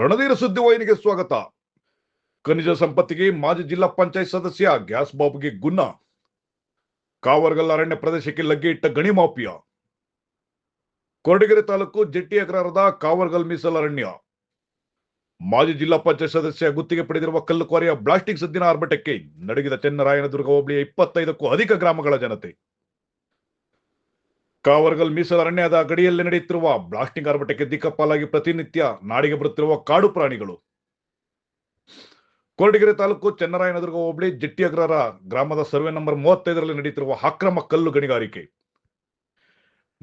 ರಣಧೀರ ಸುದ್ದಿವಾಹಿನಿಗೆ ಸ್ವಾಗತ. ಖನಿಜ ಸಂಪತ್ತಿಗೆ ಮಾಜಿ ಜಿಲ್ಲಾ ಪಂಚಾಯತ್ ಸದಸ್ಯ ಗ್ಯಾಸ್ ಬಾಬುಗೆ ಗುನ್ನ. ಕಾವರ್ಗಲ್ ಅರಣ್ಯ ಪ್ರದೇಶಕ್ಕೆ ಲಗ್ಗೆ ಇಟ್ಟ ಗಣಿ ಮಾಫಿಯಾ. ಕೊರಟಗೆರೆ ತಾಲೂಕು ಜಟ್ಟಿ ಅಗ್ರಹಾರದ ಕಾವರ್ಗಲ್ ಮೀಸಲ್ ಅರಣ್ಯ. ಮಾಜಿ ಜಿಲ್ಲಾ ಪಂಚಾಯತ್ ಸದಸ್ಯ ಗುತ್ತಿಗೆ ಪಡೆದಿರುವ ಕಲ್ಲು ಕ್ವಾರಿಯ ಬ್ಲಾಸ್ಟಿಂಗ್ ಸದ್ದಿನ ಆರ್ಭಟಕ್ಕೆ ನಡಗಿದ ಚೆನ್ನರಾಯನದುರ್ಗ ಹೋಬಳಿಯ ಇಪ್ಪತ್ತೈದಕ್ಕೂ ಅಧಿಕ ಗ್ರಾಮಗಳ ಜನತೆ. ಕಾವರ್ಗಲ್ ಮೀಸಲು ಅರಣ್ಯದ ಗಡಿಯಲ್ಲಿ ನಡೆಯುತ್ತಿರುವ ಬ್ಲಾಸ್ಟಿಂಗ್ ಆರ್ಭಟಕ್ಕೆ ದಿಕ್ಕಪಾಲಾಗಿ ಪ್ರತಿನಿತ್ಯ ನಾಡಿಗೆ ಬರುತ್ತಿರುವ ಕಾಡು ಪ್ರಾಣಿಗಳು. ಕೊರಟಗೆರೆ ತಾಲೂಕು ಚೆನ್ನರಾಯನದುರ್ಗ ಹೋಬಳಿ ಜಟ್ಟಿಯಗ್ರರ ಗ್ರಾಮದ ಸರ್ವೆ ನಂಬರ್ ಮೂವತ್ತೈದರಲ್ಲಿ ನಡೆಯುತ್ತಿರುವ ಅಕ್ರಮ ಕಲ್ಲು ಗಣಿಗಾರಿಕೆ.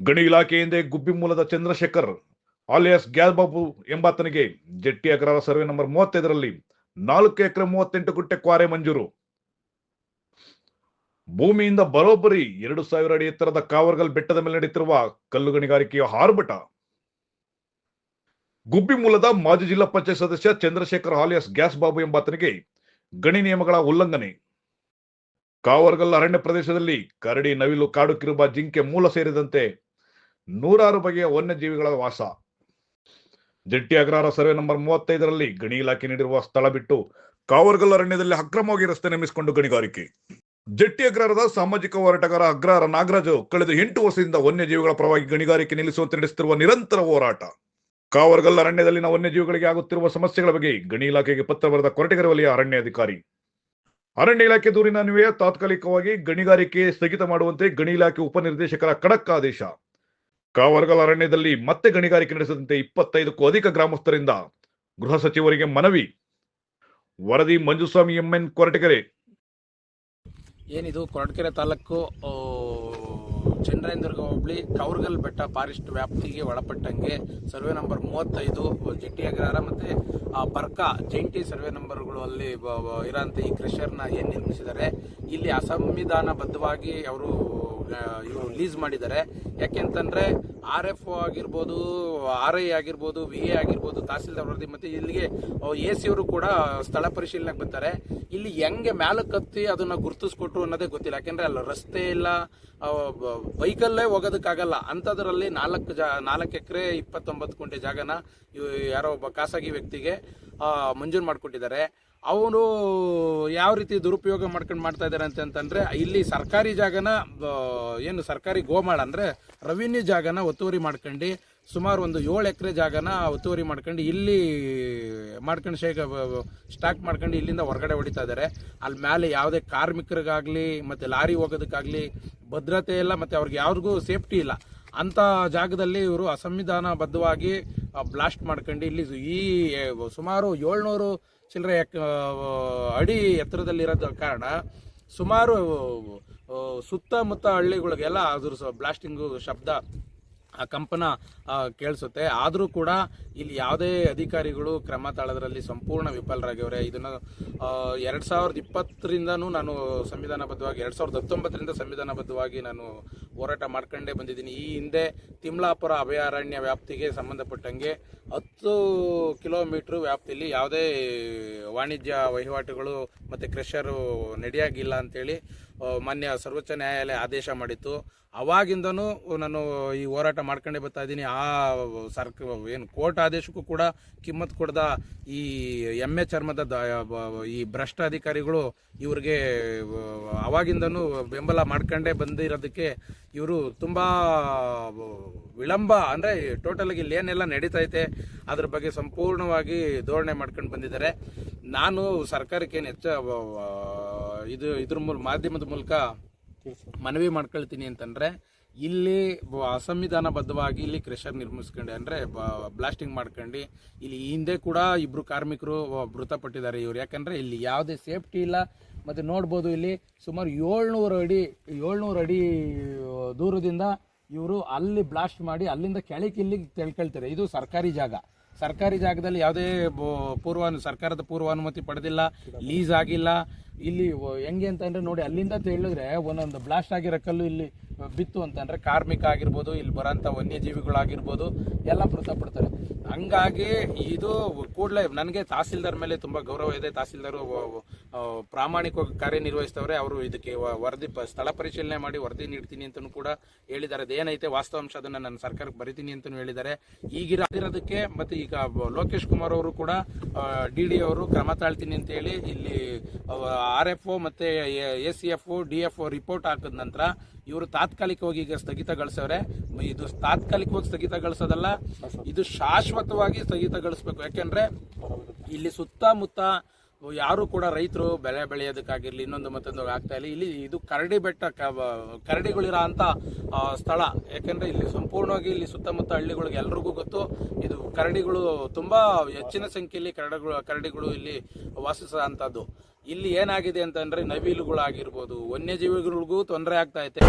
ಗಣಿ ಇಲಾಖೆಯಿಂದ ಗುಬ್ಬಿ ಮೂಲದ ಚಂದ್ರಶೇಖರ್, ಆಲಿಯಾಸ್ ಗ್ಯಾಸ್ ಬಾಬು ಎಂಬಾತನಿಗೆ ಜೆಟ್ಟಿ ಸರ್ವೆ ನಂಬರ್ ಮೂವತ್ತೈದರಲ್ಲಿ ನಾಲ್ಕು ಎಕರೆ ಮೂವತ್ತೆಂಟು ಗುಂಟೆ ಕ್ವಾರೆ ಮಂಜೂರು. ಭೂಮಿಯಿಂದ ಬರೋಬ್ಬರಿ ಎರಡು ಸಾವಿರ ಅಡಿ ಎತ್ತರದ ಕಾವರ್ಗಲ್ ಬೆಟ್ಟದ ಮೇಲೆ ನಡೆಯುತ್ತಿರುವ ಕಲ್ಲು ಗಣಿಗಾರಿಕೆಯ ಹಾರ್ಬಟ ಗುಬ್ಬಿ ಮೂಲದ ಮಾಜಿ ಜಿಲ್ಲಾ ಪಂಚಾಯತ್ ಸದಸ್ಯ ಚಂದ್ರಶೇಖರ್ ಹಾಲಿಯಾಸ್ ಗ್ಯಾಸ್ ಬಾಬು ಎಂಬಾತನಿಗೆ ಗಣಿ ನಿಯಮಗಳ ಉಲ್ಲಂಘನೆ. ಕಾವರ್ಗಲ್ ಅರಣ್ಯ ಪ್ರದೇಶದಲ್ಲಿ ಕರಡಿ ನವಿಲು ಕಾಡು ಕಿರುಬ ಜಿಂಕೆ ಮೂಲ ಸೇರಿದಂತೆ ನೂರಾರು ಬಗೆಯ ವನ್ಯಜೀವಿಗಳ ವಾಸ. ಜಂಟಿ ಅಗ್ರಹಾರ ಸರ್ವೆ ನಂಬರ್ ಮೂವತ್ತೈದರಲ್ಲಿ ಗಣಿ ಇಲಾಖೆ ನೀಡಿರುವ ಸ್ಥಳ ಬಿಟ್ಟು ಕಾವರ್ಗಲ್ ಅರಣ್ಯದಲ್ಲಿ ಅಕ್ರಮವಾಗಿ ರಸ್ತೆ ನಿರ್ಮಿಸಿಕೊಂಡು ಗಣಿಗಾರಿಕೆ. ಜಟ್ಟಿ ಅಗ್ರಹಾರದ ಸಾಮಾಜಿಕ ಹೋರಾಟಗಾರ ಅಗ್ರಹಾರ ನಾಗರಾಜು ಕಳೆದ ಎಂಟು ವರ್ಷದಿಂದ ವನ್ಯಜೀವಿಗಳ ಪರವಾಗಿ ಗಣಿಗಾರಿಕೆ ನಿಲ್ಲಿಸುವಂತೆ ನಡೆಸುತ್ತಿರುವ ನಿರಂತರ ಹೋರಾಟ. ಕಾವರ್ಗಲ್ ಅರಣ್ಯದಲ್ಲಿನ ವನ್ಯಜೀವಿಗಳಿಗೆ ಆಗುತ್ತಿರುವ ಸಮಸ್ಯೆಗಳ ಬಗ್ಗೆ ಗಣಿ ಇಲಾಖೆಗೆ ಪತ್ರ ಬರೆದ ಕೊರಟಗೆರೆ ವಲಯ ಅರಣ್ಯ ಅಧಿಕಾರಿ ಅರಣ್ಯ ಇಲಾಖೆ ದೂರಿನ ಅನ್ವಯ ತಾತ್ಕಾಲಿಕವಾಗಿ ಗಣಿಗಾರಿಕೆ ಸ್ಥಗಿತ ಮಾಡುವಂತೆ ಗಣಿ ಇಲಾಖೆ ಉಪನಿರ್ದೇಶಕರ ಖಡಕ್ ಆದೇಶ. ಕಾವರ್ಗಲ್ ಅರಣ್ಯದಲ್ಲಿ ಮತ್ತೆ ಗಣಿಗಾರಿಕೆ ನಡೆಸದಂತೆ ಇಪ್ಪತ್ತೈದಕ್ಕೂ ಅಧಿಕ ಗ್ರಾಮಸ್ಥರಿಂದ ಗೃಹ ಸಚಿವರಿಗೆ ಮನವಿ. ವರದಿ ಮಂಜುಸ್ವಾಮಿ ಎಂಎನ್ ಕೊರಟಗೆರೆ. ಏನಿದು ಕೊರಟಗೆರೆ ತಾಲೂಕು ಆ, ಚಂದ್ರಾಯನದುರ್ಗ ಹೋಬಳಿ ಕೌರ್ಗಲ್ ಬೆಟ್ಟ ಫಾರೆಸ್ಟ್ ವ್ಯಾಪ್ತಿಗೆ ಒಳಪಟ್ಟಂಗೆ ಸರ್ವೆ ನಂಬರ್ ಮೂವತ್ತೈದು ಜಂಟಿ ಅಗ್ರಹಾರ ಮತ್ತು ಬರ್ಕ ಜಂಟಿ ಸರ್ವೆ ನಂಬರ್ಗಳು ಅಲ್ಲಿ ಇರೋಂಥ ಈ ಕ್ರೆಷರ್ನ ಏನು ನಿರ್ಮಿಸಿದ್ದಾರೆ ಇಲ್ಲಿ ಅಸಂವಿಧಾನಬದ್ಧವಾಗಿ ಅವರು ಇವರು ಲೀಸ್ ಮಾಡಿದ್ದಾರೆ. ಯಾಕೆಂತಂದ್ರೆ ಆರ್ ಎಫ್ ಆಗಿರ್ಬೋದು ಆರ್ ಐ ಆಗಿರ್ಬೋದು ವಿ ಎ ಆಗಿರ್ಬೋದು, ತಹಸೀಲ್ದಾರ್ ವರದಿ, ಮತ್ತೆ ಇಲ್ಲಿಗೆ ಎ ಸಿ ಅವರು ಕೂಡ ಸ್ಥಳ ಪರಿಶೀಲನೆಗೆ ಬರ್ತಾರೆ. ಇಲ್ಲಿ ಹೆಂಗೆ ಮ್ಯಾಲಕ್ಕೆ ಕತ್ತಿ ಅದನ್ನ ಗುರುತಿಸ್ಕೊಟ್ರು ಅನ್ನೋದೇ ಗೊತ್ತಿಲ್ಲ. ಯಾಕೆಂದ್ರೆ ಅಲ್ಲಿ ರಸ್ತೆ ಇಲ್ಲ ಬೈಕಲ್ಲೇ ಹೋಗೋದಕ್ಕಾಗಲ್ಲ. ಅಂಥದ್ರಲ್ಲಿ ನಾಲ್ಕು ಜಾ, ನಾಲ್ಕು ಎಕರೆ, ಇಪ್ಪತ್ತೊಂಬತ್ತು ಕುಂಟೆ ಜಾಗನ ಯಾರೋ ಒಬ್ಬ ಖಾಸಗಿ ವ್ಯಕ್ತಿಗೆ ಮಂಜೂರು ಮಾಡಿಕೊಟ್ಟಿದ್ದಾರೆ. ಅವನು ಯಾವ ರೀತಿ ದುರುಪಯೋಗ ಮಾಡ್ಕೊಂಡು ಮಾಡ್ತಾ ಇದ್ದಾರೆ ಅಂತ ಅಂತಂದ್ರೆ, ಇಲ್ಲಿ ಸರ್ಕಾರಿ ಜಾಗನ ಏನು ಸರ್ಕಾರಿ ಗೋಮಾಳ ಅಂದ್ರೆ ರೆವಿನ್ಯೂ ಜಾಗನ ಒತ್ತುವರಿ ಮಾಡ್ಕೊಂಡು, ಸುಮಾರು ಒಂದು ಏಳು ಎಕರೆ ಜಾಗನ ಒತ್ತುವರಿ ಮಾಡ್ಕೊಂಡು ಇಲ್ಲಿ ಮಾಡ್ಕೊಂಡು ಶೇಖ ಸ್ಟಾಕ್ ಮಾಡ್ಕೊಂಡು ಇಲ್ಲಿಂದ ಹೊರಗಡೆ ಹೊಡಿತಾ ಇದ್ದಾರೆ ಅಲ್ಲಿ ಮೇಲೆ ಯಾವುದೇ ಕಾರ್ಮಿಕರಿಗಾಗಲಿ, ಮತ್ತೆ ಲಾರಿ ಹೋಗೋದಕ್ಕಾಗಲಿ, ಭದ್ರತೆ ಇಲ್ಲ ಮತ್ತೆ ಅವ್ರಿಗೆ ಯಾರಿಗೂ ಸೇಫ್ಟಿ ಇಲ್ಲ. ಅಂತ ಜಾಗದಲ್ಲಿ ಇವರು ಅಸಂವಿಧಾನಬದ್ಧವಾಗಿ ಬ್ಲಾಸ್ಟ್ ಮಾಡ್ಕೊಂಡು ಇಲ್ಲಿ ಈ ಸುಮಾರು ಏಳ್ನೂರು ಚಿಲ್ಲರೆ ಅಡಿ ಎತ್ತರದಲ್ಲಿರೋದ ಕಾರಣ ಸುಮಾರು ಸುತ್ತಮುತ್ತ ಹಳ್ಳಿಗಳಿಗೆಲ್ಲ ಅದ್ರ ಬ್ಲಾಸ್ಟಿಂಗು ಶಬ್ದ ಆ ಕಂಪನ ಕೇಳಿಸುತ್ತೆ. ಆದರೂ ಕೂಡ ಇಲ್ಲಿ ಯಾವುದೇ ಅಧಿಕಾರಿಗಳು ಕ್ರಮ ತಾಳೋದ್ರಲ್ಲಿ ಸಂಪೂರ್ಣ ವಿಫಲರಾಗಿವ್ರೆ ಇದನ್ನು ಎರಡು ಸಾವಿರದ ಇಪ್ಪತ್ತರಿಂದನೂ ನಾನು ಸಂವಿಧಾನಬದ್ಧವಾಗಿ, ಎರಡು ಸಾವಿರದ ಹತ್ತೊಂಬತ್ತರಿಂದ ಸಂವಿಧಾನಬದ್ಧವಾಗಿ ನಾನು ಹೋರಾಟ ಮಾಡ್ಕೊಂಡೇ ಬಂದಿದ್ದೀನಿ. ಈ ಹಿಂದೆ ತಿಮ್ಲಾಪುರ ಅಭಯಾರಣ್ಯ ವ್ಯಾಪ್ತಿಗೆ ಸಂಬಂಧಪಟ್ಟಂಗೆ ಹತ್ತು ಕಿಲೋಮೀಟ್ರ್ ವ್ಯಾಪ್ತಿಯಲ್ಲಿ ಯಾವುದೇ ವಾಣಿಜ್ಯ ವಹಿವಾಟುಗಳು ಮತ್ತು ಕ್ರೆಷರು ನಡೆಯಾಗಿಲ್ಲ ಅಂಥೇಳಿ ಮಾನ್ಯ ಸರ್ವೋಚ್ಚ ನ್ಯಾಯಾಲಯ ಆದೇಶ ಮಾಡಿತ್ತು. ಅವಾಗಿಂದನೂ ನಾನು ಈ ಹೋರಾಟ ಮಾಡ್ಕೊಂಡೇ ಬರ್ತಾ ಇದ್ದೀನಿ. ಆ ಸರ್ಕ, ಏನು ಕೋರ್ಟ್ ಆದೇಶಕ್ಕೂ ಕೂಡ ಕಿಮ್ಮತ್ ಕೊಡದ ಈ ಎಮ್ಮೆ ಚರ್ಮದ ಈ ಭ್ರಷ್ಟ ಅಧಿಕಾರಿಗಳು ಇವ್ರಿಗೆ, ಅವಾಗಿಂದನೂ ಬೆಂಬಲ ಮಾಡ್ಕೊಂಡೇ ಬಂದಿರೋದಕ್ಕೆ ಇವರು ತುಂಬ, ವಿಳಂಬ ಅಂದರೆ ಟೋಟಲಾಗಿ ಏನೆಲ್ಲ ನಡೀತೈತೆ ಅದ್ರ ಬಗ್ಗೆ ಸಂಪೂರ್ಣವಾಗಿ ಧೋರಣೆ ಮಾಡ್ಕೊಂಡು ಬಂದಿದ್ದಾರೆ. ನಾನು ಸರ್ಕಾರಕ್ಕೆ ಏನು ಹೆಚ್ಚ ಇದು ಇದ್ರ ಮೂಲ ಮಾಧ್ಯಮದ ಮೂಲಕ ಮನವಿ ಮಾಡ್ಕೊಳ್ತೀನಿ ಅಂತಂದ್ರೆ, ಇಲ್ಲಿ ಅಸಂವಿಧಾನಬದ್ಧವಾಗಿ ಇಲ್ಲಿ ಕ್ರೆಷರ್ ನಿರ್ಮಿಸ್ಕೊಂಡು ಅಂದ್ರೆ ಬ್ಲಾಸ್ಟಿಂಗ್ ಮಾಡ್ಕೊಂಡು, ಇಲ್ಲಿ ಹಿಂದೆ ಕೂಡ ಇಬ್ಬರು ಕಾರ್ಮಿಕರು ಮೃತಪಟ್ಟಿದ್ದಾರೆ ಇವ್ರು. ಯಾಕಂದ್ರೆ ಇಲ್ಲಿ ಯಾವುದೇ ಸೇಫ್ಟಿ ಇಲ್ಲ. ಮತ್ತೆ ನೋಡ್ಬೋದು ಇಲ್ಲಿ ಸುಮಾರು ಏಳ್ನೂರು ಅಡಿ ಏಳ್ನೂರು ಅಡಿ ದೂರದಿಂದ ಇವರು ಅಲ್ಲಿ ಬ್ಲಾಸ್ಟ್ ಮಾಡಿ ಅಲ್ಲಿಂದ ಕೆಳಕ್ಕೆ ಇಲ್ಲಿಗೆ ತಿಳ್ಕೊಳ್ತಾರೆ. ಇದು ಸರ್ಕಾರಿ ಜಾಗ. ಸರ್ಕಾರಿ ಜಾಗದಲ್ಲಿ ಯಾವುದೇ ಪೂರ್ವ ಸರ್ಕಾರದ ಪೂರ್ವಾನುಮತಿ ಪಡೆದಿಲ್ಲ ಲೀಸ್ ಆಗಿಲ್ಲ. ಇಲ್ಲಿ ಹೆಂಗೆ ಅಂತಂದ್ರೆ ನೋಡಿ, ಅಲ್ಲಿಂದ ತಿಳಿದ್ರೆ ಒಂದೊಂದು ಬ್ಲಾಸ್ಟ್ ಆಗಿರೋ ಕಲ್ಲು ಇಲ್ಲಿ ಬಿತ್ತು ಅಂತಂದರೆ ಕಾರ್ಮಿಕ ಆಗಿರ್ಬೋದು, ಇಲ್ಲಿ ಬರೋಂಥ ವನ್ಯಜೀವಿಗಳಾಗಿರ್ಬೋದು, ಎಲ್ಲ ಮೃತಪಡ್ತಾರೆ. ಹಂಗಾಗಿ ಇದು ಕೂಡಲೇ ನನಗೆ ತಹಸೀಲ್ದಾರ್ ಮೇಲೆ ತುಂಬಾ ಗೌರವ ಇದೆ. ತಹಸೀಲ್ದಾರ್ ಪ್ರಾಮಾಣಿಕವಾಗಿ ಕಾರ್ಯನಿರ್ವಹಿಸ್ತವ್ರೆ, ಅವರು ಇದಕ್ಕೆ ವರದಿ ಸ್ಥಳ ಪರಿಶೀಲನೆ ಮಾಡಿ ವರದಿ ನೀಡ್ತೀನಿ ಅಂತಲೂ ಕೂಡ ಹೇಳಿದ್ದಾರೆ. ಅದೇನೈತೆ ವಾಸ್ತವಾಂಶ ಅದನ್ನು ನಾನು ಸರ್ಕಾರಕ್ಕೆ ಬರಿತೀನಿ ಅಂತಲೂ ಹೇಳಿದ್ದಾರೆ. ಈಗಿರೋದಕ್ಕೆ ಮತ್ತೆ ಈಗ ಲೋಕೇಶ್ ಕುಮಾರ್ ಅವರು ಕೂಡ ಡಿ ಡಿ ಅವರು ಕ್ರಮ ತಾಳ್ತೀನಿ ಅಂತ ಹೇಳಿ ಇಲ್ಲಿ ಆರ್ ಎಫ್ ಒ ಮತ್ತೆ A C F O D F report ಹಾಕಿದ ನಂತರ ಇವರು ತಾತ್ಕಾಲಿಕವಾಗಿ ಈಗ ಸ್ಥಗಿತಗೊಳಿಸವ್ರೆ. ಇದು ತಾತ್ಕಾಲಿಕವಾಗಿ ಸ್ಥಗಿತಗೊಳಿಸೋದಲ್ಲ, ಇದು ಶಾಶ್ವತವಾಗಿ ಸ್ಥಗಿತಗೊಳಿಸ್ಬೇಕು. ಯಾಕೆಂದ್ರೆ ಇಲ್ಲಿ ಸುತ್ತಮುತ್ತ ಯಾರು ಕೂಡ ರೈತರು ಬೆಳೆ ಬೆಳೆಯೋದಕ್ಕಾಗಿರ್ಲಿ, ಇನ್ನೊಂದು ಮತ್ತೊಂದು ಆಗ್ತಾ ಇಲ್ಲ. ಇಲ್ಲಿ ಇದು ಕರಡಿ ಬೆಟ್ಟ ಕರಡಿಗಳಿರೋ ಅಂತ ಸ್ಥಳ. ಯಾಕೆಂದ್ರೆ ಇಲ್ಲಿ ಸಂಪೂರ್ಣವಾಗಿ ಇಲ್ಲಿ ಸುತ್ತಮುತ್ತ ಹಳ್ಳಿಗಳಿಗೆ ಎಲ್ರಿಗೂ ಗೊತ್ತು. ಇದು ಕರಡಿಗಳು ತುಂಬಾ ಹೆಚ್ಚಿನ ಸಂಖ್ಯೆಯಲ್ಲಿ ಕರಡಿಗಳು ಕರಡಿಗಳು ಇಲ್ಲಿ ವಾಸಿಸೋ ಇಲ್ಲಿ ಏನಾಗಿದೆ ಅಂತಂದ್ರೆ ನವಿಲುಗಳಾಗಿರ್ಬೋದು, ವನ್ಯಜೀವಿಗಳಿಗೂ ತೊಂದರೆ ಆಗ್ತಾ ಐತೆ